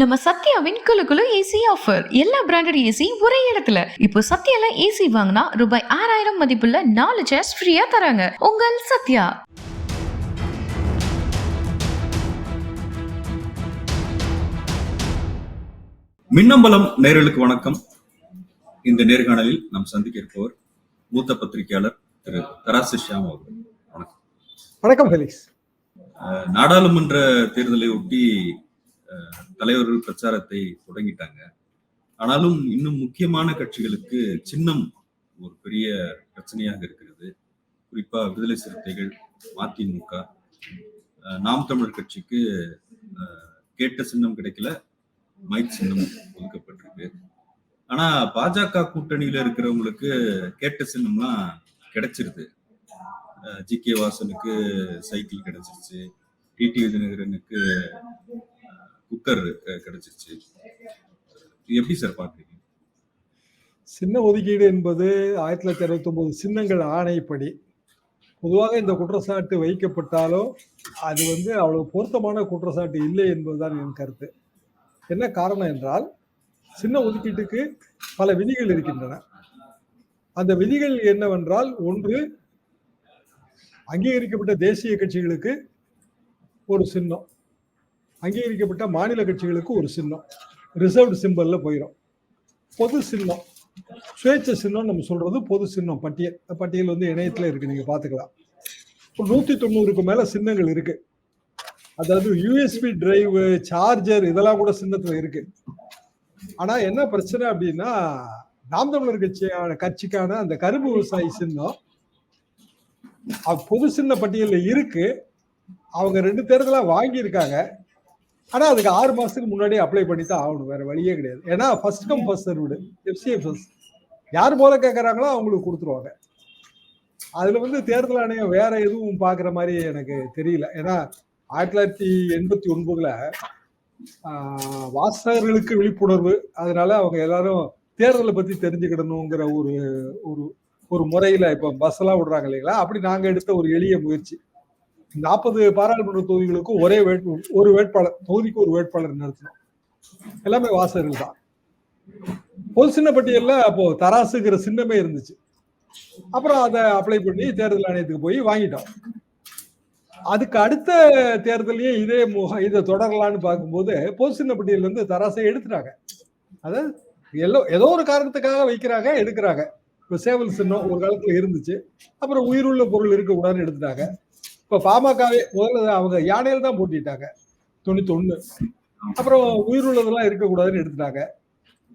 நம்ம சத்யாவின் குலு குலு ஏசி ஆஃபர் எல்லா பிராண்டட் ஏசி ஒரே இடத்துல. இப்போ சத்யால ஏசி வாங்கினா ரூபாய் ஆறாயிரம் மதிப்புள்ள நாலு சேர்ஸ் ஃப்ரீயா தராங்க. உங்கள் சத்யா. மின்னம்பலம் நேயர்களுக்கு வணக்கம். இந்த நேர்காணலில் நாம் சந்திக்க இருப்பவர் மூத்த பத்திரிகையாளர் திரு தராசு ஷியாம் அவர்கள். வணக்கம். வணக்கம் நாடாளுமன்ற தேர்தலை ஒட்டி தலைவர்கள் பிரச்சாரத்தை தொடங்கிட்டாங்க. ஆனாலும் இன்னும் முக்கியமான கட்சிகளுக்கு சின்னம் ஒரு பெரிய பிரச்சனையாக இருக்கிறது. குறிப்பா விடுதலை சிறுத்தைகள் மதிமுக நாம் தமிழர் கட்சிக்கு கேட்ட சின்னம் கிடைக்கல மைக் சின்னம் ஒதுக்கப்பட்டிருக்கு. ஆனா பாஜக கூட்டணியில இருக்கிறவங்களுக்கு கேட்ட சின்னம்லாம் கிடைச்சிருது. ஜி கே வாசனுக்கு சைக்கிள் கிடைச்சிருச்சு. டிடி விஜயநகரனுக்கு குக்கர் கிடைச்சிருச்சு. எப்படி சார் பாக்குறீங்க? சின்ன ஒதுக்கீடு என்பது ஆயிரத்தி தொள்ளாயிரத்தி அறுபத்தி ஒன்பது சின்னங்கள் ஆணைப்படி. பொதுவாக இந்த குற்றச்சாட்டு வைக்கப்பட்டாலும் அது வந்து அவ்வளவு பொருத்தமான குற்றச்சாட்டு இல்லை என்பதுதான் என் கருத்து. என்ன காரணம் என்றால் சின்ன ஒதுக்கீட்டுக்கு பல விதிகள் இருக்கின்றன. அந்த விதிகள் என்னவென்றால் ஒன்று அங்கீகரிக்கப்பட்ட தேசிய கட்சிகளுக்கு ஒரு சின்னம். அங்கீகரிக்கப்பட்ட மாநில கட்சிகளுக்கு ஒரு சின்னம். ரிசர்வ்டு சிம்பலில் போயிடும் பொது சின்னம். சுயேட்சை சின்னம் நம்ம சொல்றது பொது சின்னம். பட்டியல். பட்டியல் வந்து இணையத்தில் இருக்கு. நீங்க பாத்துக்கலாம் நூத்தி தொண்ணூறுக்கு மேல சின்னங்கள் இருக்கு. அதாவது யூஎஸ்பி டிரைவ் சார்ஜர் இதெல்லாம் கூட சின்னத்துல இருக்கு. ஆனா என்ன பிரச்சனை அப்படின்னா நாம் தமிழர் கட்சியான கட்சிக்கான அந்த கரும்பு விவசாயி சின்னம் பொது சின்ன பட்டியலில் இருக்கு. அவங்க ரெண்டு தேர்தலாக வாங்கியிருக்காங்க. ஆனா அதுக்கு ஆறு மாசத்துக்கு முன்னாடியே அப்ளை பண்ணி தான் ஆகணும். வேற வழியே கிடையாது. ஏன்னா first come first served F C F S யார் போல கேட்கறாங்களோ அவங்களுக்கு கொடுத்துருவாங்க. அதுல வந்து தேர்தல் ஆணையம் வேற எதுவும் பாக்குற மாதிரி எனக்கு தெரியல. ஏன்னா ஆயிரத்தி தொள்ளாயிரத்தி எண்பத்தி ஒன்பதுல வாசகர்களுக்கு விழிப்புணர்வு. அதனால அவங்க எல்லாரும் தேர்தலை பத்தி தெரிஞ்சுக்கிடணுங்கிற ஒரு ஒரு ஒரு முறையில இப்ப பஸ் எல்லாம் விடுறாங்க இல்லைங்களா? அப்படி நாங்க எடுத்த ஒரு எளிய முயற்சி. நாற்பது பாராளுமன்ற தொகுதிகளுக்கும் ஒரே வேட்பு ஒரு வேட்பாளர் தொகுதிக்கு ஒரு வேட்பாளர் நிறுத்தணும் எல்லாமே வாசகர்கள் தான். பொது சின்ன பட்டியல்ல அப்போ தராசுங்கிற சின்னமே இருந்துச்சு. அப்புறம் அதை அப்ளை பண்ணி தேர்தல் ஆணையத்துக்கு போய் வாங்கிட்டோம். அதுக்கு அடுத்த தேர்தலையே இதே முக இதை தொடரலான்னு பார்க்கும்போது பொது சின்ன இருந்து தராசை எடுத்துட்டாங்க. அதாவது எல்லோ ஏதோ ஒரு காரணத்துக்காக வைக்கிறாங்க எடுக்கிறாங்க. இப்போ சேவல் சின்னம் ஒரு காலத்துல இருந்துச்சு. அப்புறம் உயிருள்ள பொருள் இருக்கக்கூடாதுன்னு எடுத்துட்டாங்க. இப்ப பாமகவே முதல்ல அவங்க யானையில் தான் போட்டிட்டாங்க. தொண்ணூத்தி ஒண்ணு அப்புறம் உயிருள்ளதெல்லாம் இருக்கக்கூடாதுன்னு எடுத்துட்டாங்க.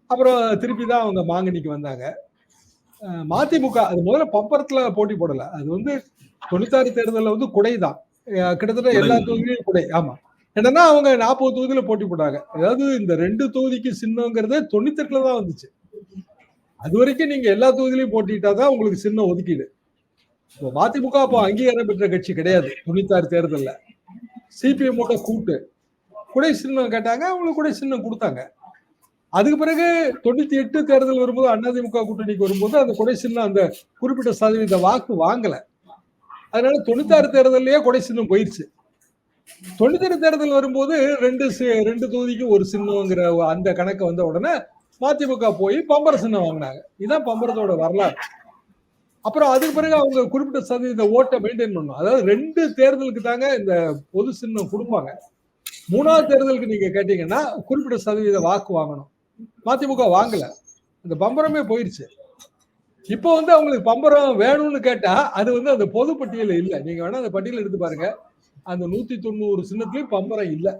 அப்புறம் திருப்பி தான் அவங்க மாங்கனிக்கு வந்தாங்க. மதிமுக அது முதல்ல பம்பரத்துல போட்டி போடல. அது வந்து தொண்ணூத்தாறு தேர்தலில் வந்து குடை தான். அஹ் கிட்டத்தட்ட எல்லா. தொகுதியிலும் குடை. ஆமா. என்னன்னா அவங்க நாற்பது தொகுதியில போட்டி போட்டாங்க. அதாவது இந்த ரெண்டு தொகுதிக்கு சின்னங்கிறது தொண்ணூத்தெட்டுல தான் வந்துச்சு. அது வரைக்கும் நீங்க எல்லா தொகுதியிலையும் போட்டிட்டாதான் உங்களுக்கு சின்ன ஒதுக்கீடு. மதிமுக அப்போ அங்கீகாரம் பெற்ற கட்சி கிடையாது. தொண்ணூத்தாறு தேர்தல்ல. சிபிஎம் கூட்டு. குடை சின்னம் கேட்டாங்க அவங்களுக்கு குடை சின்னம் கொடுத்தாங்க. அதுக்கு பிறகு தொண்ணூத்தி எட்டு தேர்தல் வரும்போது அதிமுக கூட்டணிக்கு வரும்போது அந்த கொடை சின்னம் அந்த குறிப்பிட்ட சதவீத வாக்கு வாங்கல. அதனால தொண்ணூத்தாறு தேர்தலையே கொடை சின்னம் போயிருச்சு. தொண்ணூத்தாறு தேர்தல் வரும்போது ரெண்டு சி- ரெண்டு தொகுதிக்கு ஒரு சின்னங்கிற அந்த கணக்கு வந்த உடனே மதிமுக போய் பம்பர சின்னம் வாங்கினாங்க. இதுதான் பம்பரத்தோட வரலாறு. அப்புறம் அதுக்கு பிறகு அவங்க குறிப்பிட்ட சதவீத ஓட்டை மெயின்டைன் பண்ணணும். அதாவது ரெண்டு தேர்தலுக்கு தாங்க இந்த பொது சின்னம் கொடுப்பாங்க. மூணாவது தேர்தலுக்கு நீங்க கேட்டீங்கன்னா குறிப்பிட்ட சதவீத வாக்கு வாங்கணும். மதிமுக வாங்கல. அந்த பம்பரமே போயிருச்சு. இப்போ வந்து அவங்களுக்கு பம்பரம் வேணும்னு கேட்டா அது வந்து அந்த பொது பட்டியல இல்லை. நீங்க வேணா அந்த பட்டியல எடுத்து பாருங்க. அந்த நூத்தி தொண்ணூறு சின்னத்துலயும் பம்பரம் இல்லை.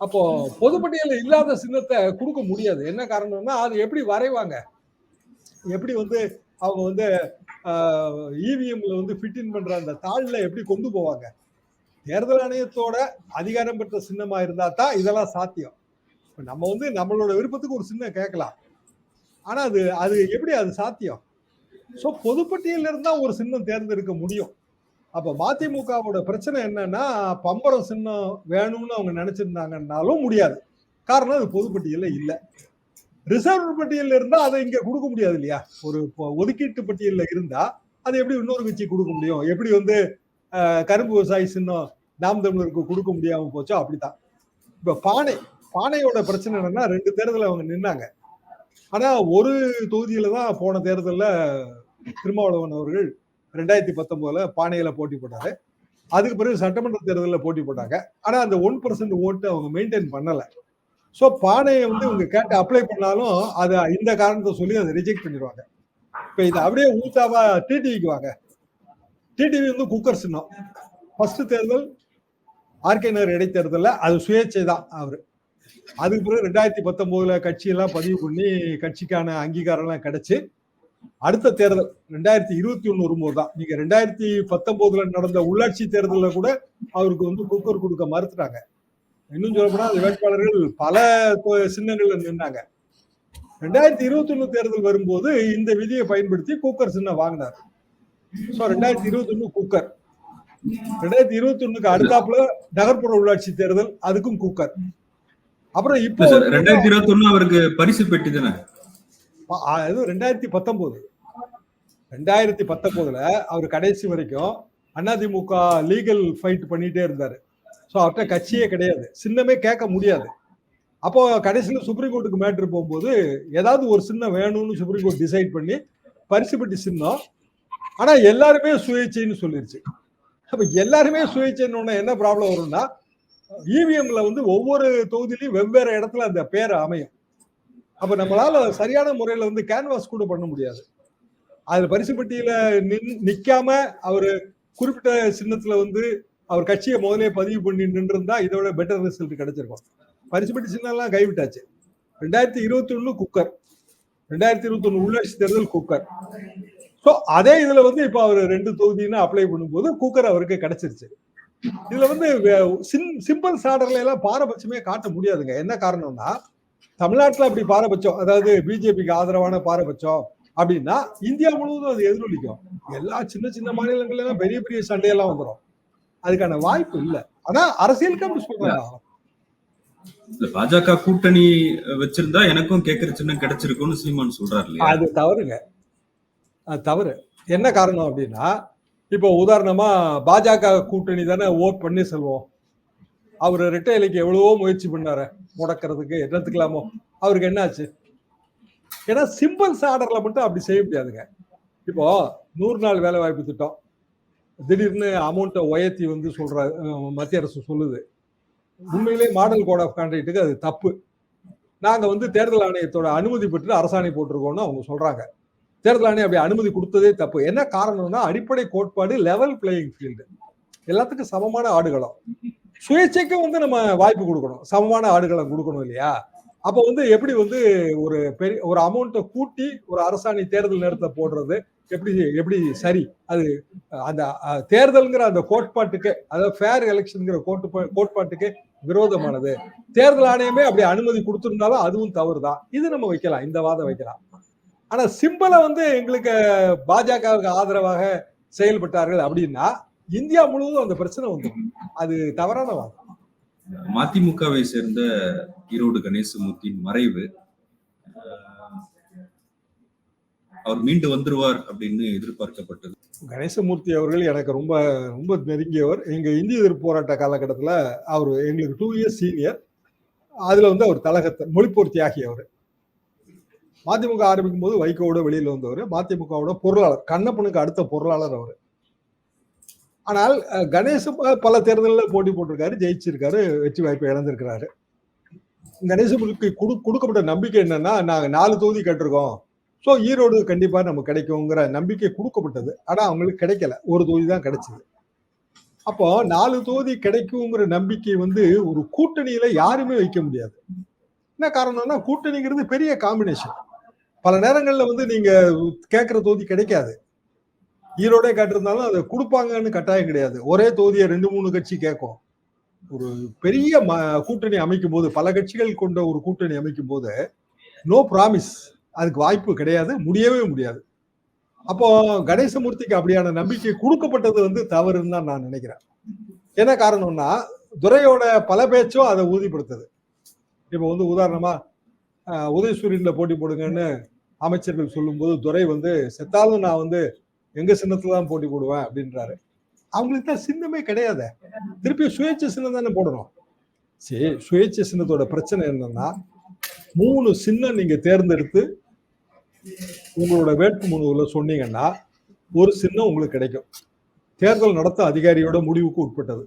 அப்போ பொது பட்டியல இல்லாத சின்னத்தை கொடுக்க முடியாது. என்ன காரணம்னா அது எப்படி வரைவாங்க? எப்படி வந்து அவங்க வந்து இவிஎம்ல வந்து ஃபிட் இன் பண்ற அந்த தாளில் எப்படி கொண்டு போவாங்க? தேர்தல் ஆணையத்தோட அதிகாரம் பெற்ற சின்னமா இருந்தா தான் இதெல்லாம் சாத்தியம். நம்ம வந்து நம்மளோட விருப்பத்துக்கு ஒரு சின்னம் கேட்கலாம். ஆனா அது அது எப்படி அது சாத்தியம்? ஸோ பொதுப்பட்டியல இருந்தா ஒரு சின்னம் தேர்ந்தெடுக்க முடியும். அப்ப மதிமுகவோட பிரச்சனை என்னன்னா பம்பரம் சின்னம் வேணும்னு அவங்க நினைச்சிருந்தாங்கன்னாலும் முடியாது. காரணம் அது பொதுப்பட்டியல இல்லை. ரிசர்வ் பட்டியலில் இருந்தா அதை இங்க கொடுக்க முடியாது இல்லையா? ஒரு ஒதுக்கீட்டு பட்டியல்ல இருந்தா அதை எப்படி இன்னொரு கட்சி கொடுக்க முடியும்? எப்படி வந்து கரும்பு விவசாயி சின்னம் நாம் தமிழருக்கு கொடுக்க முடியாம போச்சோ அப்படித்தான். இப்ப பானை பானையோட பிரச்சனை என்னன்னா ரெண்டு தேர்தல் அவங்க நின்னாங்க. ஆனா ஒரு தொகுதியில தான் போன தேர்தலில் திருமாவளவன் அவர்கள் ரெண்டாயிரத்தி பத்தொன்பதுல பானையில போட்டி போட்டாரு. அதுக்கு பிறகு சட்டமன்ற தேர்தலில் போட்டி போட்டாங்க. ஆனா அந்த ஒன் பர்சன்ட் ஓட்டு அவங்க மெயின்டைன் பண்ணலை. ஸோ பானையை வந்து இவங்க கேட்டு அப்ளை பண்ணாலும் அதை இந்த காரணத்தை சொல்லி அதை ரிஜெக்ட் பண்ணிடுவாங்க. இப்போ இது அப்படியே ஊத்தாவா டிடிவிக்கு வாங்க. டிடிவி வந்து குக்கர் சின்னம் ஃபர்ஸ்ட் தேர்தல் ஆர்கே நகர் இடைத்தேர்தலில் அது சுயேட்சை தான் அவர். அதுக்கு பிறகு ரெண்டாயிரத்தி பத்தொம்போதுல கட்சியெல்லாம் பதிவு பண்ணி கட்சிக்கான அங்கீகாரம்லாம் கிடைச்சி. அடுத்த தேர்தல் ரெண்டாயிரத்தி இருபத்தி ஒன்று வரும்போது தான். நீங்க ரெண்டாயிரத்தி பத்தொன்பதுல நடந்த உள்ளாட்சி தேர்தலில் கூட அவருக்கு வந்து குக்கர் கொடுக்க மறுத்துட்டாங்க. இன்னும் சொல்ல போனா அந்த வேட்பாளர்கள் பல சின்னங்கள்ல நின்னாங்க. ரெண்டாயிரத்தி இருபத்தி ஒண்ணு தேர்தல் வரும்போது இந்த விதியை பயன்படுத்தி குக்கர் சின்னம் வாங்கினார். ஸோ ரெண்டாயிரத்தி இருபத்தி ஒண்ணு குக்கர். ரெண்டாயிரத்தி இருபத்தி ஒண்ணுக்கு அடுத்தாப்புல நகர்ப்புற உள்ளாட்சி தேர்தல் அதுக்கும் குக்கர். அப்புறம் இப்போ ரெண்டாயிரத்தி இருபத்தி ஒண்ணு அவருக்கு பரிசு பெட்டி தானே அது ரெண்டாயிரத்தி பத்தொன்பது ரெண்டாயிரத்தி பத்தொன்பதுல அவர் கடைசி வரைக்கும் அதிமுக லீகல் ஃபைட் பண்ணிட்டே இருந்தாரு. ஸோ அவர்கிட்ட கட்சியே கிடையாது. சின்னமே கேட்க முடியாது. அப்போ கடைசியில் சுப்ரீம் கோர்ட்டுக்கு மேட்ரு போகும்போது ஏதாவது ஒரு சின்னம் வேணும்னு சுப்ரீம் கோர்ட் டிசைட் பண்ணி பரிசு பெட்டி சின்னம். ஆனால் எல்லாருமே சுயேட்சைன்னு சொல்லிருச்சு. அப்போ எல்லாருமே சுயேட்சைன்னு என்ன ப்ராப்ளம் வரும்னா இவிஎம்ல வந்து ஒவ்வொரு தொகுதியிலையும் வெவ்வேறு இடத்துல அந்த பேர் அமையும். அப்போ நம்மளால சரியான முறையில் வந்து கேன்வாஸ் கூட பண்ண முடியாது. அதில் பரிசு பெட்டியில நின்- நிற்காம அவர் குறிப்பிட்ட சின்னத்தில் வந்து அவர் கட்சியை முதலே பதிவு பண்ணி நின்றிருந்தா இதோட பெட்டர் ரிசல்ட் கிடைச்சிருக்கும். பரிசு பெட்டி சின்னம் கைவிட்டாச்சு. ரெண்டாயிரத்தி இருபத்தி ஒண்ணு குக்கர். ரெண்டாயிரத்தி இருபத்தி ஒண்ணு உள்ளாட்சி தேர்தல் குக்கர். ஸோ அதே இதுல வந்து இப்போ அவர் ரெண்டு தொகுதின்னு அப்ளை பண்ணும்போது குக்கர் அவருக்கு கிடைச்சிருச்சு. இதுல வந்து சிம்பிள் சாடர்ல எல்லாம் பாரபட்சமே காட்ட முடியாதுங்க. என்ன காரணம்னா தமிழ்நாட்டில் அப்படி பாரபட்சம் அதாவது பிஜேபிக்கு ஆதரவான பாரபட்சம் அப்படின்னா இந்தியா முழுவதும் அது எதிரொலிக்கும். எல்லா சின்ன சின்ன மாநிலங்கள்லாம் பெரிய பெரிய சண்டையெல்லாம் வந்துடும் அதுக்கான வாய்ப்பு இல்ல. ஆனா அரசியலுக்கு அப்படி சொல்றாங்க. பாஜக கூட்டணி வச்சிருந்தா எனக்கும் கேட்கிற சின்னம் கிடைச்சிருக்கும்னு சீமான் சொல்றாரு அது தவறுங்க. அது தவறு. என்ன காரணம் அப்படின்னா இப்போ உதாரணமா பாஜக கூட்டணி தானே ஓட் பன்னீர்செல்வம் அவர் ரெட்டை இலைக்கு எவ்வளவோ முயற்சி பண்ணாரு. முடக்கிறதுக்கு என்னத்துக்கலாமோ அவருக்கு என்னாச்சு? ஏன்னா சிம்பிள்ஸ் ஆர்டர்ல மட்டும் அப்படி செய்ய முடியாதுங்க. இப்போ நூறு நாள் வேலை வாய்ப்பு திட்டம். திடீர்னு அமௌண்ட்டை உயர்த்தி வந்து சொல்ற மத்திய அரசு சொல்லுது. உண்மையிலே மாடல் கோட் ஆஃப் கான்டாக்டுக்கு அது தப்பு. நாங்கள் வந்து தேர்தல் ஆணையத்தோட அனுமதி பெற்று அரசாணை போட்டிருக்கோம்னு அவங்க சொல்றாங்க. தேர்தல் ஆணையம் அப்படி அனுமதி கொடுத்ததே தப்பு. என்ன காரணம்னா அடிப்படை கோட்பாடு லெவல் பிளேயிங் ஃபீல்டு எல்லாத்துக்கும் சமமான ஆடுகளம். சுயேட்சைக்கும் வந்து நம்ம வாய்ப்பு கொடுக்கணும். சமமான ஆடுகளை கொடுக்கணும் இல்லையா? அப்போ வந்து எப்படி வந்து ஒரு பெரிய ஒரு அமௌண்ட்டை கூட்டி ஒரு அரசாணை தேர்தல் நேரத்தை போடுறது? எப்படி எப்படி சரி? அது அந்த தேர்தல்ங்கிற அந்த கோட்பாட்டுக்கு அதாவது ஃபேர் எலெக்ஷன்ங்கிற கோட்டு கோட்பாட்டுக்கு விரோதமானது. தேர்தல் ஆணையமே அப்படி அனுமதி கொடுத்துருந்தாலும் அதுவும் தவறு தான் இது நம்ம வைக்கலாம் இந்த வாதம் வைக்கலாம். ஆனா சிம்பிளை வந்து எங்களுக்கு பாஜகவுக்கு ஆதரவாக செயல்பட்டார்கள் அப்படின்னா இந்தியா முழுவதும் அந்த பிரச்சனை வந்துடும் அது தவறான வாதம். மதிமுகவை சேர்ந்த ஈரோடு கணேசமூர்த்தியின் மறைவு அவர் மீண்டு வந்துருவார் அப்படின்னு எதிர்பார்க்கப்பட்டது. கணேசமூர்த்தி அவர்கள் எனக்கு ரொம்ப ரொம்ப நெருங்கியவர். எங்க இந்திய எதிர்ப்பு போராட்ட காலகட்டத்தில் அவர் எங்களுக்கு டூ இயர்ஸ் சீனியர் அதுல வந்து அவர் தலகத்தை மொழிப்போர் தியாகி அவர் மதிமுக ஆரம்பிக்கும் போது வைகோவோட வெளியில் வந்தவர். மதிமுகவோட பொருளாளர் கண்ணப்பனுக்கு அடுத்த பொருளாளர் அவர். ஆனால் கணேசம் கணேச பல தேர்தலில் போட்டி போட்டிருக்காரு ஜெயிச்சிருக்காரு வெற்றி வாய்ப்பை இழந்திருக்கிறாரு. கணேசமுருக்கு கொடு கொடுக்கப்பட்ட நம்பிக்கை என்னன்னா நாங்கள் நாலு தொகுதி கேட்டிருக்கோம். ஸோ ஈரோடு கண்டிப்பாக நமக்கு கிடைக்குங்கிற நம்பிக்கை கொடுக்கப்பட்டது. ஆனால் அவங்களுக்கு கிடைக்கல. ஒரு தொகுதி தான் கிடைச்சது. அப்போ நாலு தொகுதி கிடைக்குங்கிற நம்பிக்கை வந்து ஒரு கூட்டணியில யாருமே வைக்க முடியாது. என்ன காரணம்னா கூட்டணிங்கிறது பெரிய காம்பினேஷன் பல நேரங்களில் வந்து நீங்க கேட்குற தொகுதி கிடைக்காது. ஈரோடே கேட்டிருந்தாலும் அதை கொடுப்பாங்கன்னு கட்டாயம் கிடையாது. ஒரே தொகுதியை ரெண்டு மூணு கட்சி கேட்கும். ஒரு பெரிய ம- கூட்டணி அமைக்கும் போது பல கட்சிகள் கொண்ட ஒரு கூட்டணி அமைக்கும் போது நோ ப்ராமிஸ் அதுக்கு வாய்ப்பு கிடையாது முடியவே முடியாது. அப்போ கணேசமூர்த்திக்கு அப்படியான நம்பிக்கை கொடுக்கப்பட்டது வந்து தவறுன்னு தான் நான் நினைக்கிறேன். என்ன காரணம்னா துரையோட பல பேச்சும் அதை உறுதிப்படுத்துது. இப்போ வந்து உதாரணமா உதயசூரியன்ல போட்டி போடுங்கன்னு அமைச்சர்கள் சொல்லும்போது துரை வந்து செத்தாலும் நான் வந்து எங்க சின்னத்துல தான் போட்டி போடுவேன் அப்படின்றாரு. அவங்களுக்கு தான் சின்னமே கிடையாது. திருப்பி சுயேட்சை சின்னம் தானே போடணும். சரி சுயேட்சை சின்னத்தோட பிரச்சனை என்னன்னா மூணு சின்னம் நீங்க தேர்ந்தெடுத்து உங்களோட வேட்புமனுவில் சொன்னீங்கன்னா ஒரு சின்னம் உங்களுக்கு கிடைக்கும். தேர்தல் நடத்த அதிகாரியோட முடிவுக்கு உட்பட்டது.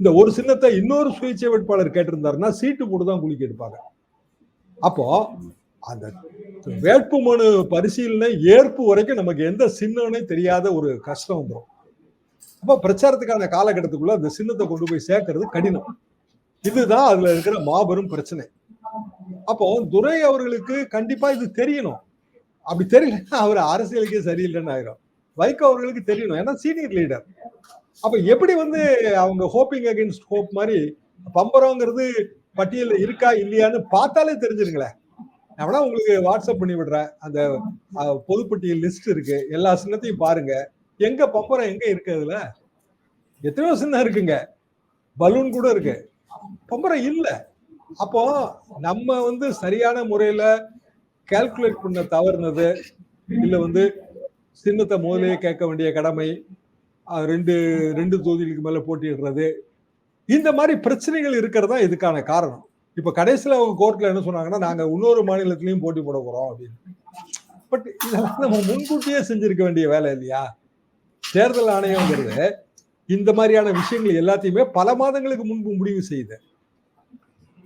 இந்த ஒரு சின்னத்தை இன்னொரு சுயேட்சை வேட்பாளர் கேட்டிருந்தாருன்னா சீட்டு போட்டு தான் குலுக்கி எடுப்பாங்க. அப்போ அந்த வேட்புமனு பரிசீலனை ஏற்பு வரைக்கும் நமக்கு எந்த சின்னம்னே தெரியாத ஒரு கஷ்டம் வந்துடும் அப்போ பிரச்சாரத்துக்கான காலகட்டத்துக்குள்ள அந்த சின்னத்தை கொண்டு போய் சேர்க்கறது கடினம். இதுதான் அதுல இருக்கிற மாபெரும் பிரச்சனை. அப்போ துரை அவர்களுக்கு கண்டிப்பா இது தெரியணும். அப்படி தெரியலன்னா அவர் அரசியலுக்கே சரியில்லைன்னு ஆயிரும். வைகோ அவர்களுக்கு தெரியணும். ஏன்னா சீனியர் லீடர் அப்ப எப்படி வந்து அவங்க ஹோப்பிங் அகைன்ஸ்ட் ஹோப் மாதிரி பம்பரங்கிறது பட்டியலில் இருக்கா இல்லையான்னு பார்த்தாலே தெரிஞ்சிருங்களேன். நான் வேணா உங்களுக்கு வாட்ஸ்அப் பண்ணி விடுறேன். அந்த பொதுப்பட்டியல் லிஸ்ட் இருக்கு. எல்லா சின்னத்தையும் பாருங்க. எங்க பம்பரம் எங்க இருக்கு அதுல? எத்தனையோ சின்னம் இருக்குங்க. பலூன் கூட இருக்கு. பம்பரம் இல்லை. அப்போ நம்ம வந்து சரியான முறையில கால்குலேட் பண்ண தவறுனது இல்ல வந்து சின்னத்தை முதலே கேட்க வேண்டிய கடமை ரெண்டு ரெண்டு தொகுதிகளுக்கு மேல போட்டியிடுறது. இந்த மாதிரி பிரச்சனைகள் இருக்கிறதா இதுக்கான காரணம். இப்ப கடைசியில் அவங்க கோர்ட்ல என்ன சொன்னாங்கன்னா நாங்க இன்னொரு மாநிலத்திலையும் போட்டி போட போறோம் அப்படின்னு. பட் இதெல்லாம் நம்ம முன்கூட்டியே செஞ்சிருக்க வேண்டிய வேலை இல்லையா? தேர்தல் ஆணையங்கிறது இந்த மாதிரியான விஷயங்கள் எல்லாத்தையுமே பல மாதங்களுக்கு முன்பு முடிவு செய்யுது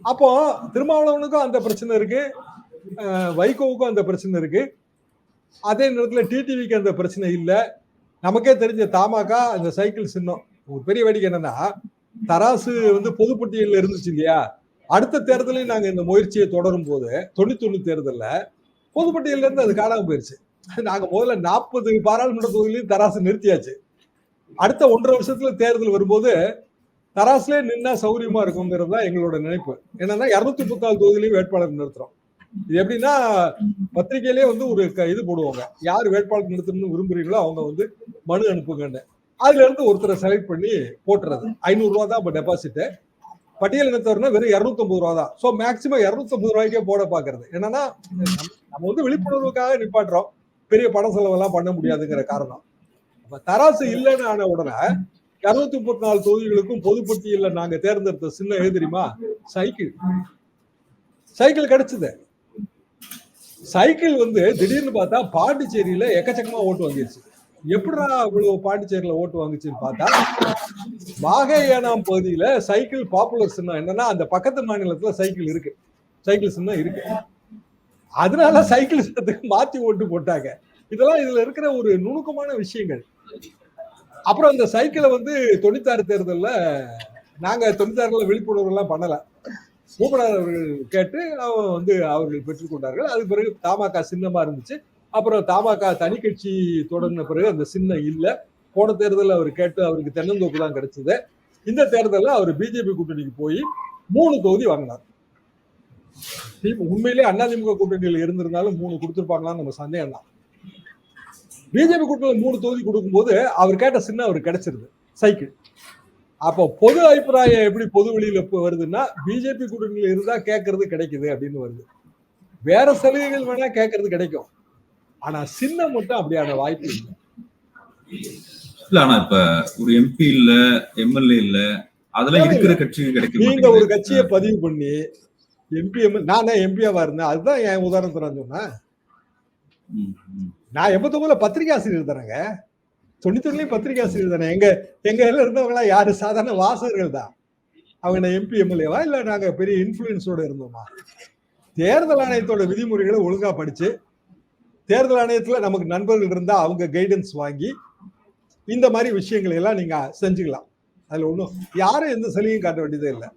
அப்போ திருமாவளவனுக்கும் அந்த பிரச்சனை இருக்கு. வைகோவுக்கும் அந்த பிரச்சனை இருக்கு. அதே நேரத்தில் டிடிவிக்கு அந்த பிரச்சனை இல்லை. நமக்கே தெரிஞ்ச தாமாக்கா அந்த சைக்கிள் சின்னம். ஒரு பெரிய வேடிக்கை என்னன்னா தராசு வந்து பொதுப்பட்டியலில் இருந்துச்சு இல்லையா? அடுத்த தேர்தலையும் நாங்கள் இந்த முயற்சியை தொடரும் போது தொண்ணூத்தொன்னு தேர்தல்ல தேர்தலில் இருந்து அது காணாமல் போயிருச்சு. நாங்கள் முதல்ல நாற்பது பாராளுமன்ற தொகுதியிலையும் தராசு நிறுத்தியாச்சு. அடுத்த ஒன்றரை வருஷத்துல தேர்தல் வரும்போது தராசுலேயே நின்னா சௌகரியமா இருக்குங்கிறது தான் எங்களோட நினைப்பு. என்னன்னா இரநூத்தி முப்பத்தாறு தொகுதியிலையும் வேட்பாளர் நிறுத்துறோம். இது எப்படின்னா பத்திரிகையிலே வந்து ஒரு இது போடுவாங்க. யார் வேட்பாளர் நிறுத்தணும்னு விரும்புறீங்களோ அவங்க வந்து மனு அனுப்புங்கன்னு. அதுல இருந்து ஒருத்தரை செலக்ட் பண்ணி போட்டுறது. ஐநூறு ரூபா தான் இப்போ டெபாசிட் பட்டியல் இனத்தவர்னா வெறும் இரநூத்தம்பது ரூபா தான். ஸோ மேக்சிமம் இரநூத்தம்பது ரூபாய்க்கே போட பாக்குறது. என்னன்னா நம்ம- வந்து விழிப்புணர்வுக்காக நிப்பாட்டுறோம். பெரிய பண செலவெல்லாம் பண்ண முடியாதுங்கிற காரணம். அப்ப தராசு இல்லைன்னு ஆன உடனே இருநூத்தி முப்பத்தி நாலு தொகுதிகளுக்கும் பொதுப்பட்டியலில் நாங்க தேர்ந்தெடுத்த சின்ன எது தெரியுமா? சைக்கிள். சைக்கிள் கிடைச்சது. சைக்கிள் வந்து திடீர்னு பார்த்தா பாண்டிச்சேரியில எக்கச்சக்கமா ஓட்டு வாங்கிருச்சு. எப்படா இவ்வளவு பாண்டிச்சேரியில ஓட்டு வாங்குச்சுன்னு பார்த்தா வாகை ஏனாம் பகுதியில சைக்கிள் பாப்புலர் சின்னம் என்னன்னா அந்த பக்கத்து மாநிலத்துல சைக்கிள் இருக்கு. சைக்கிள் சின்னம் இருக்கு. அதனால சைக்கிள் சின்னத்துக்கு மாத்தி ஓட்டு போட்டாங்க. இதெல்லாம் இதுல இருக்கிற ஒரு நுணுக்கமான விஷயங்கள். அப்புறம் அந்த சைக்கிளை வந்து தொண்ணூத்தாறு தேர்தலில் நாங்க தொண்ணூத்தாறுல விழிப்புணர்வு எல்லாம் பண்ணல. மூப்பனார் அவர்கள் கேட்டு அவன் வந்து அவர்கள் பெற்றுக்கொண்டார்கள் அதுக்கு பிறகு தமாக சின்னமா இருந்துச்சு. அப்புறம் தமாக தனி கட்சி தொடங்கின பிறகு அந்த சின்னம் இல்ல. போன தேர்தலில் அவர் கேட்டு அவருக்கு தென்னந்தோப்பு தான் கிடைச்சது. இந்த தேர்தலில் அவர் பிஜேபி கூட்டணிக்கு போய் மூணு தொகுதி வாங்கினார். உண்மையிலே அதிமுக கூட்டணியில் இருந்திருந்தாலும் மூணு கொடுத்துருப்பாங்களான்னு நம்ம சந்தேகம் தான். பிஜேபி கூட்டணியில் மூணு தொகுதி கொடுக்கும்போது அவர் கேட்ட சின்னம் அவருக்கு கிடைச்சிருது. சைக்கிள். அப்போ பொது அபிப்பிராயம் எப்படி பொது வெளியில வருதுன்னா பிஜேபி கூட்டணியில் இருந்தா கேட்கறது கிடைக்குது அப்படின்னு வருது. வேற சலுகைகள் வேணா கேட்கறது கிடைக்கும். ஆனா சின்னம் மட்டும் அப்படியான வாய்ப்பு இல்லை. இல்ல ஆனா இப்ப ஒரு எம்பி இல்ல எம்எல்ஏ இல்ல அதெல்லாம் இருக்கிற கட்சிக்கு கிடைக்க நீங்க ஒரு. கட்சியை பதிவு பண்ணி எம்பி எம் நான் எம்பியாவா இருந்தேன். அதுதான் என் உதாரணத்தை நான் சொன்னேன். நான் எண்பத்தொன்பதுல பத்திரிகை ஆசிரியர் தானேங்க தொண்ணூத்தொன்னுலயும் பத்திரிகை ஆசிரியர் தானே? எங்க எங்க இதுல இருந்தவங்களா யாரு? சாதாரண வாசகர்கள் தான். அவங்க எம்பி எம்எல்ஏவா இல்ல நாங்க பெரிய இன்ஃபுளுன்ஸோட இருந்தோமா? தேர்தல் ஆணையத்தோட விதிமுறைகளை ஒழுங்கா படிச்சு தேர்தல் ஆணையத்துல நமக்கு நண்பர்கள் இருந்தா அவங்க கைடன்ஸ் வாங்கி இந்த மாதிரி விஷயங்களை எல்லாம் நீங்க செஞ்சுக்கலாம். அதுல ஒன்றும் யாரும் எந்த சலுகையும் காட்ட வேண்டியதே இல்லை.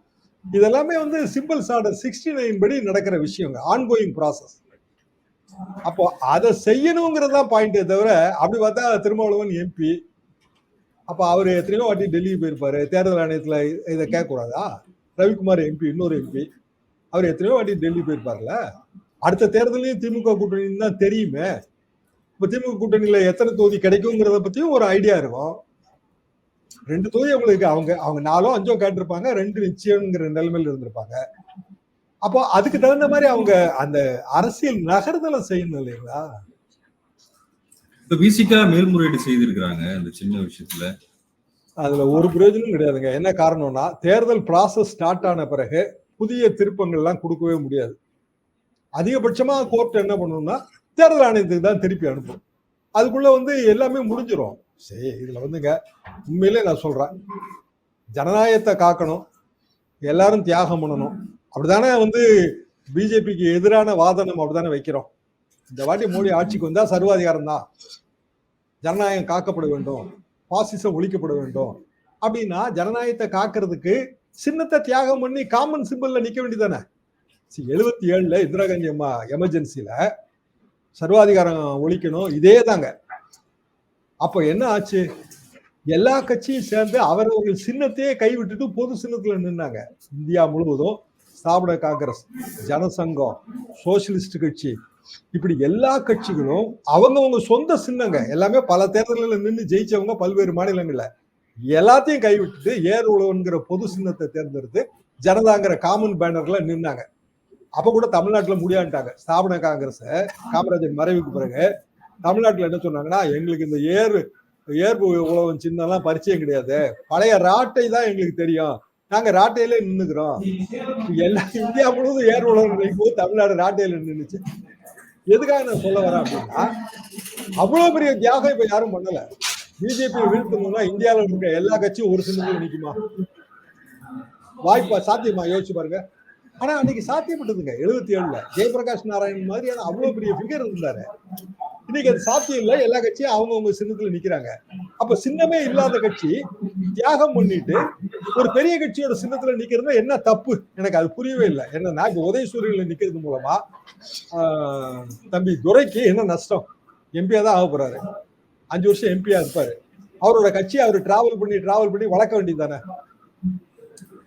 இதெல்லாமே வந்து சிம்பிள் ஆர்டர் சிக்ஸ்டி நைன் படி நடக்கிற விஷயங்க ஆன்கோயிங் ப்ராசஸ் அப்போ அதை செய்யணுங்கிறது தான் பாயிண்டே தவிர அப்படி பார்த்தா திருமாவளவன் எம்பி அப்போ அவர் எத்தனையோ வாட்டி டெல்லி போயிருப்பாரு. தேர்தல் ஆணையத்துல இதை கேட்கக்கூடாதா? ரவிக்குமார் எம்பி இன்னொரு எம்பி அவர் எத்தனையோ வாட்டி டெல்லி போயிருப்பார்ல அடுத்த தேர்தலையும் திமுக கூட்டணி தான் தெரியுமே. இப்போ திமுக கூட்டணியில எத்தனை தொகுதி கிடைக்குங்கிறத பற்றியும் ஒரு ஐடியா இருக்கும். ரெண்டு தொகுதி அவங்களுக்கு அவங்க அவங்க நாலோ அஞ்சோ கேட்டிருப்பாங்க ரெண்டு நிச்சயம்ங்கிற நிலைமையில இருந்திருப்பாங்க. அப்போ அதுக்கு தகுந்த மாதிரி அவங்க அந்த அரசியல் நகர்தலை செய்யணும் இல்லைங்களா? இப்ப விசிகா மேல்முறையீடு செய்திருக்கிறாங்க இந்த சின்ன விஷயத்துல. அதுல ஒரு பிரயோஜனம் கிடையாதுங்க. என்ன காரணம்னா தேர்தல் ப்ராசஸ் ஸ்டார்ட் ஆன பிறகு புதிய திருப்பங்கள்லாம் கொடுக்கவே முடியாது. அதிகபட்சமா கோர்ட் என்ன பண்ணணும்னா தேர்தல் ஆணையத்துக்கு தான் திருப்பி அனுப்பும் அதுக்குள்ள வந்து எல்லாமே முடிஞ்சிரும். சரி இதுல வந்துங்க உண்மையிலே நான் சொல்றேன். ஜனநாயகத்தை காக்கணும். எல்லாரும் தியாகம் பண்ணணும். அப்படிதானே வந்து பிஜேபிக்கு எதிரான வாதம் நம்ம அப்படிதானே வைக்கிறோம்? இந்த வாட்டி மோடி ஆட்சிக்கு வந்தா சர்வாதிகாரம் தான். ஜனநாயகம் காக்கப்பட வேண்டும். பாசிசம் ஒழிக்கப்பட வேண்டும். அப்படின்னா ஜனநாயகத்தை காக்கிறதுக்கு சின்னத்தை தியாகம் பண்ணி காமன் சிம்பிள்ல நிக்க வேண்டியதானே எழுபத்தி ஏழுல இந்திரா காந்தி அம்மா எமர்ஜென்சில சர்வாதிகாரம் ஒழிக்கணும். இதே தாங்க. அப்போ என்ன ஆச்சு? எல்லா கட்சியும் சேர்ந்து அவரவர்கள் சின்னத்தையே கைவிட்டுட்டு பொது சின்னத்துல நின்னாங்க. இந்தியா முழுவதும் ஸ்தாபன காங்கிரஸ் ஜனசங்கம் சோசியலிஸ்ட் கட்சி இப்படி எல்லா கட்சிகளும் அவங்கவுங்க சொந்த சின்னங்க. எல்லாமே பல தேர்தல்களில் நின்று ஜெயிச்சவங்க பல்வேறு மாநிலங்களில். எல்லாத்தையும் கைவிட்டுட்டு ஏர் உழவுங்கிற பொது சின்னத்தை தேர்ந்தெடுத்து ஜனதாங்கிற காமன் பேனர்ல நின்னாங்க. அப்ப கூட தமிழ்நாட்டில் முடியாண்டாங்க ஸ்தாபன காங்கிரஸ் காமராஜர் மறைவுக்கு பிறகு தமிழ்நாட்டில் என்ன சொன்னாங்கன்னா எங்களுக்கு இந்த ஏர் ஏர்பு உழவன் சின்னம்லாம் பரிச்சயம் கிடையாது. பழைய ராட்டை தான் எங்களுக்கு தெரியும். நாங்க ராட்டையில நின்னுக்கிறோம். எல்லா இந்தியா முழுவதும் ஏர் உலகம் நினைக்கும் போது தமிழ்நாடு ராட்டையில நின்னுச்சு. எதுக்காக நான் சொல்ல வரேன் அப்படின்னா அவ்வளவு பெரிய தியாகம் இப்ப யாரும் பண்ணல. பிஜேபி வீழ்த்தணும்னா இந்தியாவில் இருக்க எல்லா கட்சியும் ஒரு சின்னத்தில் நிக்குமா? வாய்ப்பா சாத்தியமா? யோசிச்சு பாருங்க. ஆனா அன்னைக்கு சாத்தியப்பட்டதுங்க. எழுபத்தி ஏழுல ஜெயபிரகாஷ் நாராயண் மாதிரியான அவ்வளவு பெரிய ஃபிகர் இருந்தாரு. இன்னைக்கு அது சாத்தியம் இல்லை. எல்லா கட்சியும் அவங்கவுங்க சின்னத்துல நிக்கிறாங்க. அப்ப சின்னமே இல்லாத கட்சி தியாகம் பண்ணிட்டு ஒரு பெரிய கட்சியோட சின்னத்துல நிக்கிறது என்ன தப்பு? எனக்கு அது புரியவே இல்லை. என்னன்னா இப்ப உதயசூரியன்ல நிக்கிறது மூலமா தம்பி துரைக்கு என்ன நஷ்டம்? எம்பியா தான் ஆக போறாரு. அஞ்சு வருஷம் எம்பியா இருப்பாரு. அவரோட கட்சி அவர் டிராவல் பண்ணி டிராவல் பண்ணி வளர்க்க வேண்டியது தானே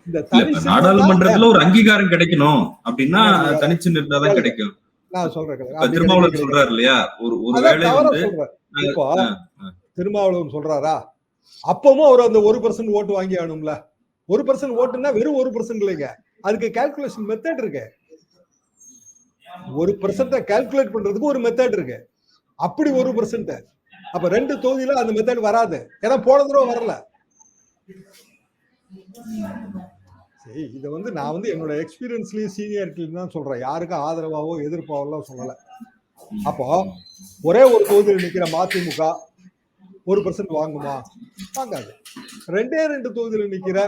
இந்த நாடாளுமன்றத்துல ஒரு அங்கீகாரம் கிடைக்கணும். அப்படின்னா தனிச்சு நின்றாதான் கிடைக்கும். நான் சொல்றேன் திருமாவளவன். சொல்றாரு இல்லையா? ஒரு ஒரு அதான் வேளை தவறா வந்து. இப்போ. திருமாவளவன் சொல்றாரா? அப்பவும் அவர் அந்த ஒரு பர்சன்ட் ஓட்டு வாங்கி ஆகணும்ல. ஒரு பர்சன்ட் ஓட்டுன்னா வெறும் ஒரு பர்சன்ட் இல்லைங்க. அதுக்கு கால்குலேஷன் மெத்தட் இருக்கு. ஒரு பர்சன்ட கால்குலேட் பண்றதுக்கு ஒரு மெத்தட் இருக்கு. அப்படி ஒரு பர்சன்ட் அப்ப ரெண்டு தொகுதியில அந்த மெத்தட் வராது. ஏன்னா போன தடவை வரல. சரி இதை வந்து நான் வந்து என்னோட எக்ஸ்பீரியன்ஸ்லயும் சீனியாரிட்டிலையும் தான் சொல்றேன். யாருக்கும் ஆதரவாவோ எதிர்ப்பாவோ சொல்லல. அப்போ ஒரே ஒரு தொகுதியில் நிக்கிற மதிமுக ஒரு பர்சன்ட் வாங்குமா? வாங்காது. ரெண்டே ரெண்டு தொகுதியில் நிற்கிற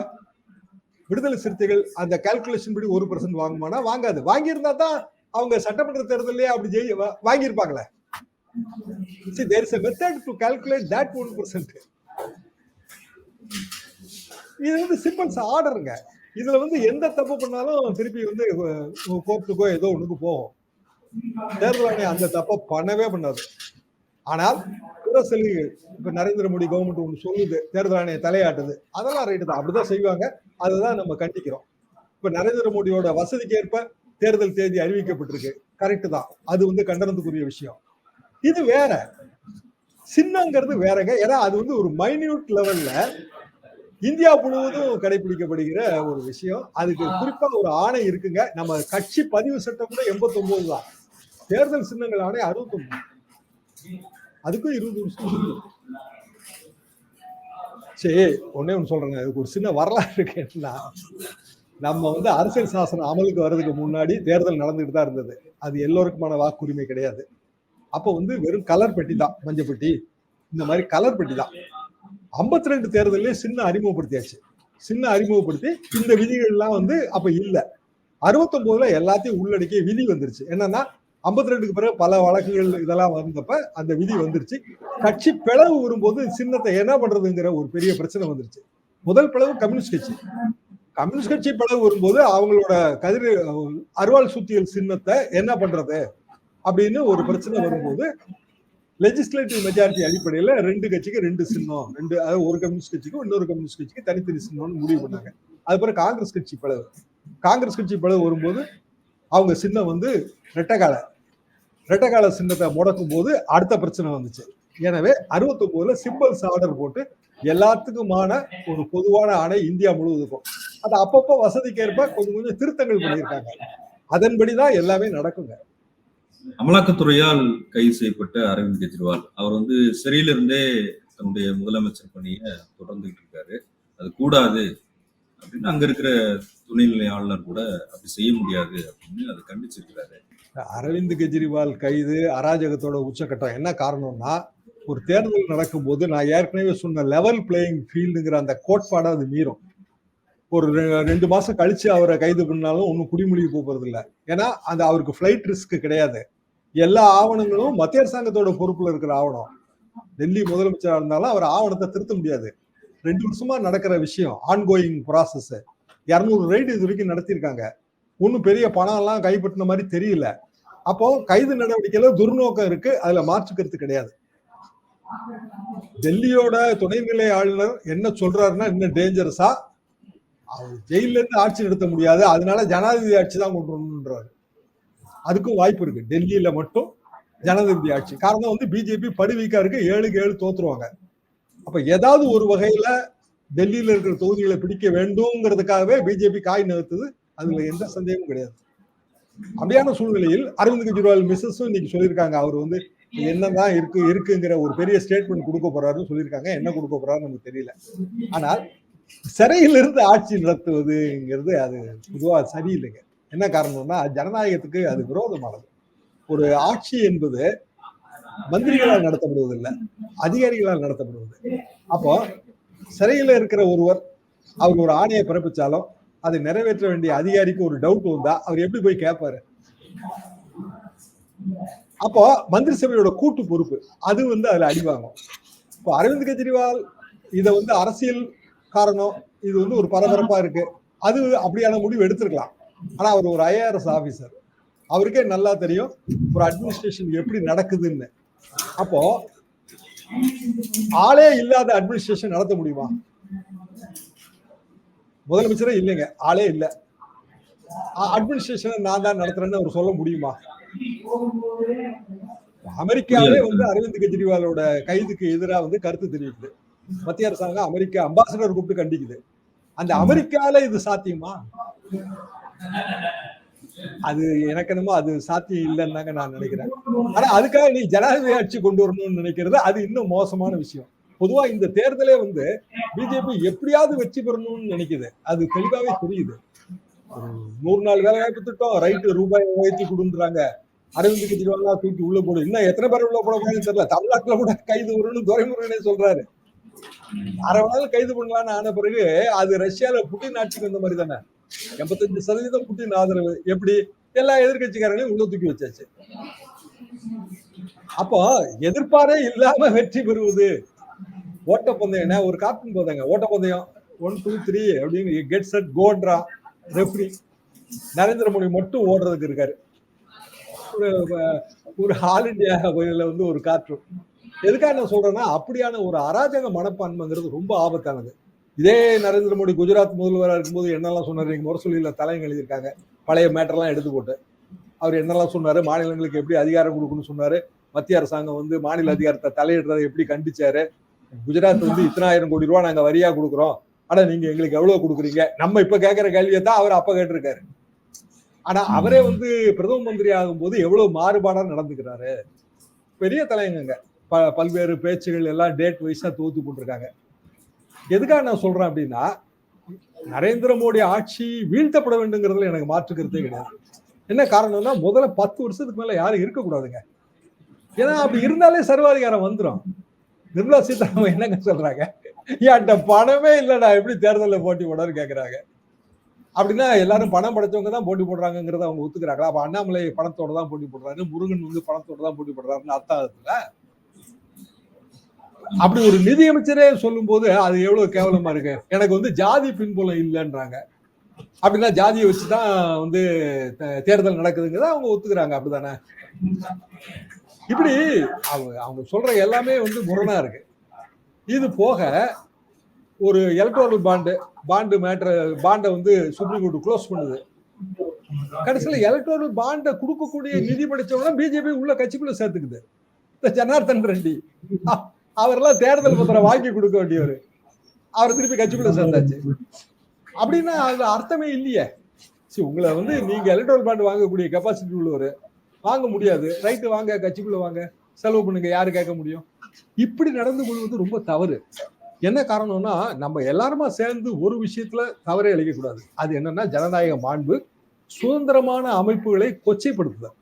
விடுதலை சிறுத்தைகள் அந்த கால்குலேஷன் படி ஒரு பர்சன்ட் வாங்குமானா வாங்காது. வாங்கியிருந்தா தான் அவங்க சட்டமன்ற தேர்தலே அப்படி ஜெயி வாங்கியிருப்பாங்களே. See, there is a method to calculate that one percent. இது வந்து சிம்பிள்ஸ் ஆர்டருங்க இதுல வந்து எந்த தப்பு பண்ணாலும் திருப்பி வந்து கோர்ட்டுக்கோ ஏதோ ஒண்ணுக்கு போகும். தேர்தல் ஆணையம் அந்த தப்பை பண்ணவே பண்ணாது. ஆனால் குரசலி இப்ப நரேந்திர மோடி கவர்மெண்ட் ஒன்று சொல்லுது தேர்தல் ஆணையம் தலையாட்டுது. அதெல்லாம் ரைட்டு தான். அப்படிதான் செய்வாங்க. அதுதான் நம்ம கண்டிக்கிறோம். இப்ப நரேந்திர மோடியோட வசதிக்கு ஏற்ப தேர்தல் தேதி அறிவிக்கப்பட்டிருக்கு. கரெக்ட் தான். அது வந்து கண்டனத்துக்குரிய விஷயம். இது வேற. சின்னங்கிறது வேறங்க. ஏன்னா அது வந்து ஒரு மைன்யூட் லெவல்ல இந்தியா முழுவதும் கடைபிடிக்கப்படுகிற ஒரு விஷயம். அதுக்கு குறிப்பா ஒரு ஆணை இருக்குங்க. நம்ம கட்சி பதிவு சட்டம் கூட எண்பத்தி ஒன்பது தான். தேர்தல் சின்னங்கள் ஆணை அறுபத்தொன்பது அதுக்கும் இருபது வருஷம் சரி ஒன்னே ஒன்று சொல்றேங்க. அதுக்கு ஒரு சின்ன வரலாறு இருக்கு என்னன்னா நம்ம வந்து அரசியல் சாசனம் அமலுக்கு வர்றதுக்கு முன்னாடி தேர்தல் நடந்துட்டு தான் இருந்தது. அது எல்லோருக்குமான வாக்குரிமை கிடையாது. அப்போ வந்து வெறும் கலர் பெட்டி தான் மஞ்சள் பெட்டி. இந்த மாதிரி கலர் பெட்டி தான். ஐம்பத்தி ரெண்டு தேர்தலே சின்ன அறிமுகப்படுத்தியாச்சு. சின்ன அறிமுகப்படுத்தி இந்த விதிகள்லாம் வந்து அப்ப இல்ல. அறுபத்தொன்பதுல எல்லாத்தையும் உள்ளடக்கிய விதி வந்துருச்சு. என்னன்னா ஐம்பத்தி ரெண்டுக்கு பிறகு பல வழக்குகள் இதெல்லாம் வந்தப்ப அந்த விதி வந்துருச்சு. கட்சி பிளவு வரும்போது சின்னத்தை என்ன பண்றதுங்கிற ஒரு பெரிய பிரச்சனை வந்துருச்சு. முதல் பிளவு கம்யூனிஸ்ட் கட்சி. கம்யூனிஸ்ட் கட்சி பிளவு வரும்போது அவங்களோட கதிர் அருவாள் சுத்தியல் சின்னத்தை என்ன பண்றது அப்படின்னு ஒரு பிரச்சனை வரும்போது லெஜிஸ்லேட்டிவ் மெஜாரிட்டி அடிப்படையில் ரெண்டு கட்சிக்கு ரெண்டு சின்னம். ரெண்டு அதாவது ஒரு கம்யூனிஸ்ட் கட்சிக்கும் இன்னொரு கம்யூனிஸ்ட் கட்சிக்கு தனித்தனி சின்னம்னு முடிவு பண்ணாங்க. அதுக்கப்புறம் காங்கிரஸ் கட்சி பிளவு. காங்கிரஸ் கட்சி பிளவு வரும்போது அவங்க சின்னம் வந்து ரெட்டகாலை ரெட்டகால சின்னத்தை முடக்கும் போது அடுத்த பிரச்சனை வந்துச்சு. எனவே அறுபத்தொன்பதுல சிம்பிள்ஸ் ஆர்டர் போட்டு எல்லாத்துக்குமான ஒரு பொதுவான ஆணை இந்தியா முழுவதுக்கும். அது அப்பப்போ வசதிக்கேற்ப கொஞ்சம் கொஞ்சம் திருத்தங்கள் பண்ணியிருக்காங்க. அதன்படிதான் எல்லாமே நடக்குங்க. அமலாக்கத்துறையால் கைது செய்யப்பட்ட அரவிந்த் கெஜ்ரிவால். அவர் வந்து சிறையிலிருந்தே தன்னுடைய முதலமைச்சர் பணியை தொடர்ந்துகிட்டு இருக்காரு. அது கூடாது அப்படின்னு அங்க இருக்கிற துணைநிலை ஆளுநர் கூட அப்படி செய்ய முடியாது அப்படின்னு அதை கண்டிச்சிருக்கிறாரு. அரவிந்த் கெஜ்ரிவால் கைது அராஜகத்தோட உச்சக்கட்டம். என்ன காரணம்னா ஒரு தேர்தல் நடக்கும்போது நான் ஏற்கனவே சொன்ன லெவல் பிளேயிங் ஃபீல்டுங்கிற அந்த கோட்பாடை அது மீறும். ஒரு ரெ- ரெண்டு மாசம் கழிச்சு அவரை கைது பண்ணாலும் ஒன்றும் குடிமொழிக்கு போகிறது இல்லை ஏன்னா அந்த அவருக்கு ஃபிளைட் ரிஸ்க் கிடையாது. எல்லா ஆவணங்களும் மத்திய அரசாங்கத்தோட பொறுப்புல இருக்கிற ஆவணம். டெல்லி முதலமைச்சராக இருந்தாலும் அவர் ஆவணத்தை திருத்த முடியாது. ரெண்டு வருஷமா நடக்கிற விஷயம் ஆன்கோயிங் ப்ராசஸ் இரநூறு ரைடு இது வரைக்கும் நடத்தியிருக்காங்க. ஒன்றும் பெரிய பணம் எல்லாம் கைப்பற்றின மாதிரி தெரியல. அப்போ கைது நடவடிக்கையில துர்நோக்கம் இருக்கு. அதுல மாற்று கருத்து கிடையாது. டெல்லியோட துணைநிலை ஆளுநர் என்ன சொல்றாருன்னா இன்னும் டேஞ்சரஸா அவர் ஜெயில இருந்து ஆட்சி நடத்த முடியாது. அதனால ஜனாதிபதி ஆட்சி தான் கொண்டு வரணுன்றாரு அதுக்கும் வாய்ப்பு இருக்கு. டெல்லியில மட்டும் ஜனாதிபதி ஆட்சி. காரணம் வந்து பிஜேபி படுவீக்கா இருக்கு ஏழுக்கு ஏழு தோத்துருவாங்க. அப்ப ஏதாவது ஒரு வகையில டெல்லியில இருக்கிற தொகுதிகளை பிடிக்க வேண்டும்ங்கிறதுக்காகவே பிஜேபி காய் நகர்த்துது. அதுல எந்த சந்தேகமும் கிடையாது. அப்படியான சூழ்நிலையில் அரவிந்த் கெஜ்ரிவால் மிஸ்ஸஸும் இன்னைக்கு சொல்லியிருக்காங்க. அவர் வந்து என்னதான் இருக்கு இருக்குங்கிற ஒரு பெரிய ஸ்டேட்மெண்ட் கொடுக்க போறாருன்னு சொல்லியிருக்காங்க. என்ன கொடுக்க போறாருன்னு நமக்கு தெரியல. ஆனால் சிறையிலிருந்து ஆட்சி நடத்துவதுங்கிறது அது பொதுவா சரியில்லைங்க. என்ன காரணம்னா ஜனநாயகத்துக்கு அது விரோதமானது. ஒரு ஆட்சி என்பது மந்திரிகளால் நடத்தப்படுவதில்லை அதிகாரிகளால் நடத்தப்படுவது. அப்போ சிறையில இருக்கிற ஒருவர் அவர் ஒரு ஆணையை பிறப்பிச்சாலும் அதை நிறைவேற்ற வேண்டிய அதிகாரிக்கு ஒரு டவுட் வந்தா அவர் எப்படி போய் கேட்பாரு அப்போ மந்திரி சபையோட கூட்டு பொறுப்பு அது வந்து அதுல அடிவாகும் இப்போ அரவிந்த் கெஜ்ரிவால் இதை வந்து அரசியல் காரணம் இது வந்து ஒரு பரபரப்பா இருக்கு. அது அப்படியான முடிவு எடுத்திருக்கலாம். ஆனா அவர் ஒரு ஐஆர்எஸ் ஆபீசர் அவருக்கே நல்லா தெரியும் ஒரு அட்மினிஸ்ட்ரேஷன் எப்படி நடக்குதுன்னு. அப்போ ஆளே இல்லாத அட்மினிஸ்ட்ரேஷன் நடத்த முடியுமா? முதலமைச்சரே இல்லைங்க. ஆளே இல்ல. அட்மினிஸ்ட்ரேஷனை நான் தான் நடத்துறேன்னு அவர் சொல்ல முடியுமா? அமெரிக்காவே வந்து அரவிந்த் கெஜ்ரிவாலோட கைதுக்கு எதிராக வந்து கருத்து தெரிவிக்குது. மத்திய அரசாங்கம் அமெரிக்கா அம்பாசடர் கூப்பிட்டு கண்டிக்குது. அந்த அமெரிக்கால இது சாத்தியமா? அது எனக்கு என்னமோ அது சாத்தியம் இல்லைன்னாங்க நான் நினைக்கிறேன். ஆனா அதுக்காக நீ ஜனாதிபதி ஆட்சி கொண்டு வரணும்னு நினைக்கிறது அது இன்னும் மோசமான விஷயம். பொதுவா இந்த தேர்தலே வந்து பிஜேபி எப்படியாவது வெற்றி பெறணும்னு நினைக்குது. அது தெளிவாவே தெரியுது நூறு நாள் வேலை வாய்ப்பு திட்டம் ரைட்டு ரூபாய் உயர்த்தி கொடுக்குறாங்க அரவிந்த் கெஜ்ரிவால் தூக்கி உள்ள போடு. இன்னும் எத்தனை பேர் உள்ள போட போறேன்னு தெரியல. தமிழ்நாட்டுல கூட கைது வரும்னு துரைமுருகனே சொல்றாரு. அரை நாள் கைது பண்ணலாம்னு ஆன பிறகு அது ரஷ்யால புட்டின் ஆட்சிக்கு வந்த மாதிரி தானே. எண்பத்தஞ்சு சதவீதம் புட்டின் ஆதரவு. எப்படி? எல்லா எதிர்கட்சிக்காரங்களையும் உள்ள தூக்கி வச்சாச்சு. அப்போ எதிர்பாரே இல்லாம வெற்றி பெறுவது. ஓட்டப்பந்தயம் ஒரு கார்ட்டூன் போதாங்க. ஓட்டப்பந்தயம் ஒன் டூ த்ரீ அப்படின்னு கெட் செட் கோட்ரா ரெஃப்ரி நரேந்திர மோடி மட்டும் ஓடுறதுக்கு இருக்காரு. ஒரு ஒரு ஆல் இண்டியா கோயிலில் வந்து ஒரு காற்று. எதுக்காக நான் சொல்றேன்னா அப்படியான ஒரு அராஜக மனப்பான்மைங்கிறது ரொம்ப ஆபத்தானது. இதே நரேந்திர மோடி குஜராத் முதல்வராக இருக்கும்போது என்னெல்லாம் சொன்னார்? எங்கள் முரசொலியில் தலைங்க எழுதியிருக்காங்க. பழைய மேட்டர்லாம் எடுத்து போட்டு. அவர் என்னெல்லாம் சொன்னார்? மாநிலங்களுக்கு எப்படி அதிகாரம் கொடுக்கணும்னு சொன்னார். மத்திய அரசாங்கம் வந்து மாநில அதிகாரத்தை தலையிடுறதை எப்படி கண்டிச்சாரு? குஜராத் வந்து இத்தனாயிரம் கோடி ரூபா நாங்க வரியா கொடுக்குறோம். ஆனா நீங்க எங்களுக்கு எவ்வளவு கொடுக்குறீங்க? நம்ம இப்ப கேட்கிற கேள்வியை தான் அவர் அப்ப கேட்டிருக்காரு. ஆனா அவரே வந்து பிரதம மந்திரி ஆகும்போது எவ்வளவு மாறுபாடா நடந்துக்கிறாரு. பெரிய தலைவங்க ப பல்வேறு பேச்சுகள் எல்லாம் டேட் வைஸா தோத்து போட்டிருக்காங்க. எதுக்காக நான் சொல்றேன் அப்படின்னா நரேந்திர மோடி ஆட்சி வீழ்த்தப்பட வேண்டுங்கிறதுல எனக்கு மாற்று கருத்தே கிடையாது. என்ன காரணம்னா முதல்ல பத்து வருஷத்துக்கு மேல யாரும் இருக்கக்கூடாதுங்க. ஏன்னா அப்படி இருந்தாலே சர்வாதிகாரம் வந்துடும் நிர்மலா சீதாராமன் என்னங்க சொல்றாங்க? என்கிட்ட பணமே இல்லைடா எப்படி தேர்தலில் போட்டி போடான்னு கேட்குறாங்க அப்படின்னா எல்லாரும் பணம் படைச்சவங்க தான் போட்டி போடுறாங்கிறத அவங்க ஒத்துக்கிறாங்களா? அப்ப அண்ணாமலை பணத்தோட தான் போட்டி போடுறாரு முருகன் வந்து பணத்தோட தான் போட்டி போடுறாருன்னு அர்த்தம் அப்படி ஒரு நிதியமைச்சரே சொல்லும் போது அது எவ்வளவு கேவலமா இருக்கு? எனக்கு வந்து ஜாதி பின்புலம் இல்லைன்றாங்க. அப்படின்னா ஜாதியை வச்சுதான் வந்து தேர்தல் நடக்குதுங்கிறத அவங்க ஒத்துக்கிறாங்க அப்படிதானே? இப்படி அவங்க அவங்க சொல்ற எல்லாமே வந்து முரணா இருக்கு. இது போக ஒரு எலக்ட்ரானல் பாண்டு பாண்டு மேட்ரு பாண்டை வந்து சுப்ரீம் கோர்ட் க்ளோஸ் பண்ணுது. கடைசியில் எலக்ட்ரானல் பாண்டை கொடுக்கக்கூடிய நிதி படிச்சவங்க பிஜேபி உள்ள கட்சிக்குள்ள சேர்த்துக்குது. இந்த ஜனார்தன் ரெட்டி. அவரெல்லாம் தேர்தல் பத்திரம் வாங்கி கொடுக்க வேண்டியவர். அவர் திருப்பி கட்சிக்குள்ள சேர்ந்தாச்சு அப்படின்னா அது அர்த்தமே இல்லையே. சரி உங்களை வந்து நீங்க எலக்ட்ரல் பாண்ட் வாங்கக்கூடிய கெப்பாசிட்டி உள்ளவர். வாங்க முடியாது. ரைட்டு வாங்க கட்சிக்குள்ள வாங்க. செலவு பண்ணுங்க யாரு கேட்க முடியும்? இப்படி நடந்து கொள்வது ரொம்ப தவறு. என்ன காரணம்னா நம்ம எல்லாருமா சேர்ந்து ஒரு விஷயத்துல தவறே அளிக்கக்கூடாது அது என்னன்னா ஜனநாயக மாண்பு சுதந்திரமான அமைப்புகளை கொச்சைப்படுத்துதல்.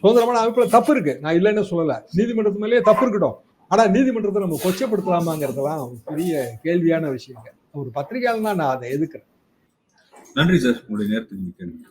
சுதந்திரமான அமைப்புல தப்பு இருக்கு. நான் இல்லைன்னு சொல்லல. நீதிமன்றத்து மேலேயே தப்பு இருக்கட்டும். ஆனா நீதிமன்றத்தை நம்ம கொச்சைப்படுத்தலாமாங்கிறதெல்லாம் பெரிய கேள்வியான விஷயங்க. ஒரு பத்திரிகையாளனா நான் அதை எதுக்குறேன் நன்றி சார். உங்களுடைய நேரத்துக்கு மிக்க நன்றி.